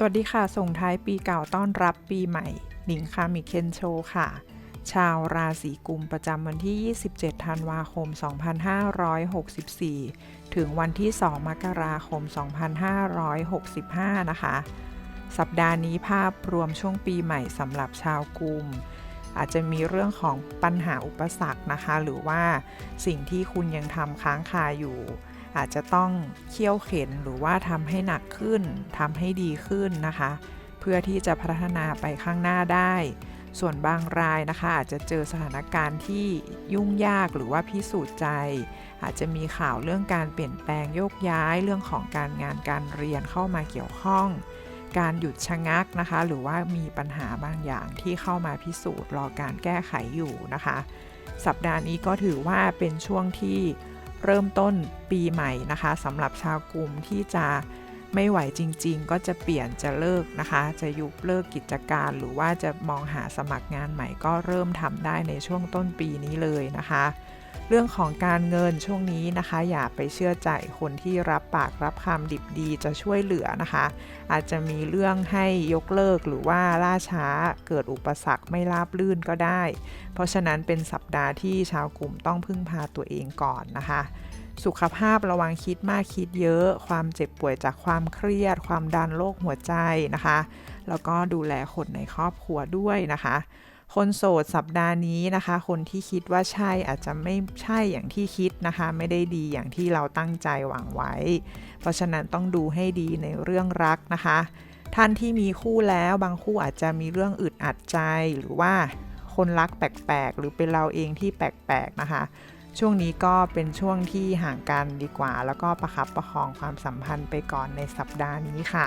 สวัสดีค่ะ ส่งท้ายปีเก่าต้อนรับปีใหม่หนิงคามิเคนโชค่ะ ชาวราศีกุมประจำวันที่ 27 ธันวาคม 2564 ถึงวันที่ 2 มกราคม 2565 นะคะ สัปดาห์นี้ภาพรวมช่วงปีใหม่สำหรับชาวกุม อาจจะมีเรื่องของปัญหาอุปสรรคนะคะ หรือว่าสิ่งที่คุณยังทำค้างคาอยู่ อาจจะต้องเคี่ยวเข็นหรือว่าทำให้หนักขึ้นทำให้ดีขึ้นนะคะ เพื่อที่จะพัฒนาไปข้างหน้าได้ ส่วนบางรายนะคะอาจจะเจอสถานการณ์ที่ยุ่งยากหรือว่าพิสูจน์ใจ อาจจะมีข่าวเรื่องการเปลี่ยนแปลงโยกย้ายเรื่องของการงานการเรียนเข้ามาเกี่ยวข้อง การหยุดชะงักนะคะ หรือว่ามีปัญหาบางอย่างที่เข้ามาพิสูจน์รอการแก้ไขอยู่นะคะ สัปดาห์นี้ก็ถือว่าเป็นช่วงที่ เริ่มต้นปีใหม่นะคะสำหรับชาวกลุ่มที่จะไม่ไหวจริง ๆ ก็จะเปลี่ยนจะเลิกนะคะ จะยุบเลิกกิจการหรือว่าจะมองหาสมัครงานใหม่ก็เริ่มทำได้ในช่วงต้นปีนี้เลยนะคะ เรื่องของการเงินช่วงนี้นะคะ อย่าไปเชื่อใจคนที่รับปากรับคำดิบดีจะช่วยเหลือนะคะ อาจจะมีเรื่องให้ยกเลิกหรือว่าล่าช้าเกิดอุปสรรคไม่ราบลื่นก็ได้ เพราะฉะนั้นเป็นสัปดาห์ที่ชาวกลุ่มต้องพึ่งพาตัวเองก่อนนะคะสุขภาพระวังคิดมากคิดเยอะ ความเจ็บป่วยจากความเครียด ความดันโรคหัวใจนะคะ แล้วก็ดูแลคนในครอบครัวด้วยนะคะ คนโสดสัปดาห์นี้นะคะ คนที่คิดว่าใช่อาจจะไม่ใช่อย่างที่คิดนะคะ ไม่ได้ดีอย่างที่เราตั้งใจหวังไว้ เพราะฉะนั้นต้องดูให้ดีในเรื่องรักนะคะ ท่านที่มีคู่แล้วบางคู่อาจจะมีเรื่องอึดอัดใจหรือว่าคนรักแปลกๆ หรือเป็นเราเองที่แปลกๆ นะคะ ช่วงนี้ก็เป็นช่วงที่ห่างกันดีกว่า แล้วก็ประคับประคองความสัมพันธ์ไปก่อนในสัปดาห์นี้ค่ะ